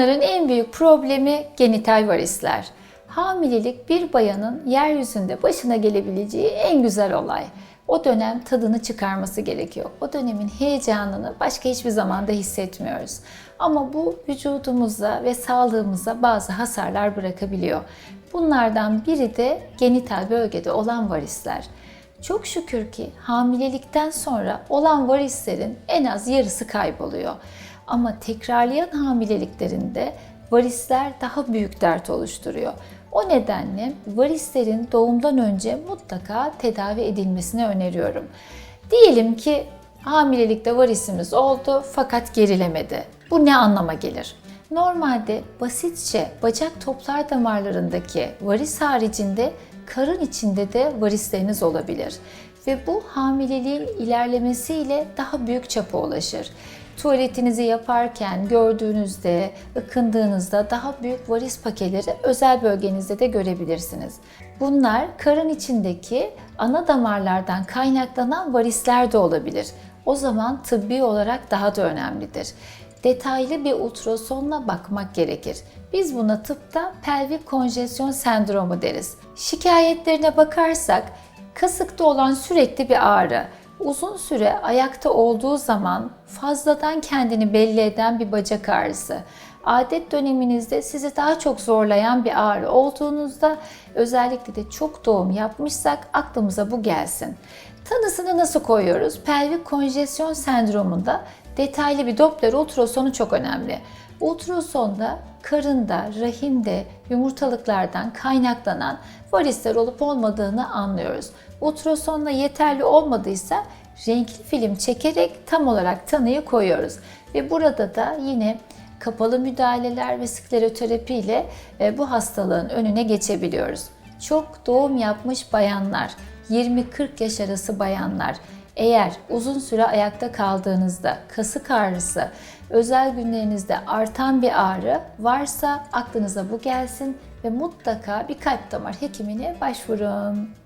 bayanların en büyük problemi genital varisler. Hamilelik bir bayanın yeryüzünde başına gelebileceği en güzel olay. O dönem tadını çıkarması gerekiyor. O dönemin heyecanını başka hiçbir zamanda hissetmiyoruz. Ama bu vücudumuza ve sağlığımıza bazı hasarlar bırakabiliyor. Bunlardan biri de genital bölgede olan varisler. Çok şükür ki hamilelikten sonra olan varislerin en az yarısı kayboluyor. Ama tekrarlayan hamileliklerinde varisler daha büyük dert oluşturuyor. O nedenle varislerin doğumdan önce mutlaka tedavi edilmesini öneriyorum. Diyelim ki hamilelikte varisimiz oldu fakat gerilemedi. Bu ne anlama gelir? Normalde basitçe bacak toplar damarlarındaki varis haricinde karın içinde de varisleriniz olabilir. Ve bu hamileliğin ilerlemesiyle daha büyük çapa ulaşır. Tuvaletinizi yaparken gördüğünüzde, ıkındığınızda daha büyük varis pakeleri özel bölgenizde de görebilirsiniz. Bunlar karın içindeki ana damarlardan kaynaklanan varisler de olabilir. O zaman tıbbi olarak daha da önemlidir detaylı bir ultrasonla bakmak gerekir. Biz buna tıpta pelvik konjesyon sendromu deriz. Şikayetlerine bakarsak kasıkta olan sürekli bir ağrı, uzun süre ayakta olduğu zaman fazladan kendini belli eden bir bacak ağrısı, adet döneminizde sizi daha çok zorlayan bir ağrı olduğunuzda özellikle de çok doğum yapmışsak aklımıza bu gelsin. Tanısını nasıl koyuyoruz? Pelvik konjesyon sendromunda detaylı bir Doppler ultrasonu çok önemli. Ultrasonda karında, rahimde, yumurtalıklardan kaynaklanan varisler olup olmadığını anlıyoruz. Ultrasonla yeterli olmadıysa renkli film çekerek tam olarak tanıyı koyuyoruz. Ve burada da yine kapalı müdahaleler ve skleroterapi ile e, bu hastalığın önüne geçebiliyoruz. Çok doğum yapmış bayanlar, 20-40 yaş arası bayanlar eğer uzun süre ayakta kaldığınızda kasık ağrısı, özel günlerinizde artan bir ağrı varsa aklınıza bu gelsin ve mutlaka bir kalp damar hekimine başvurun.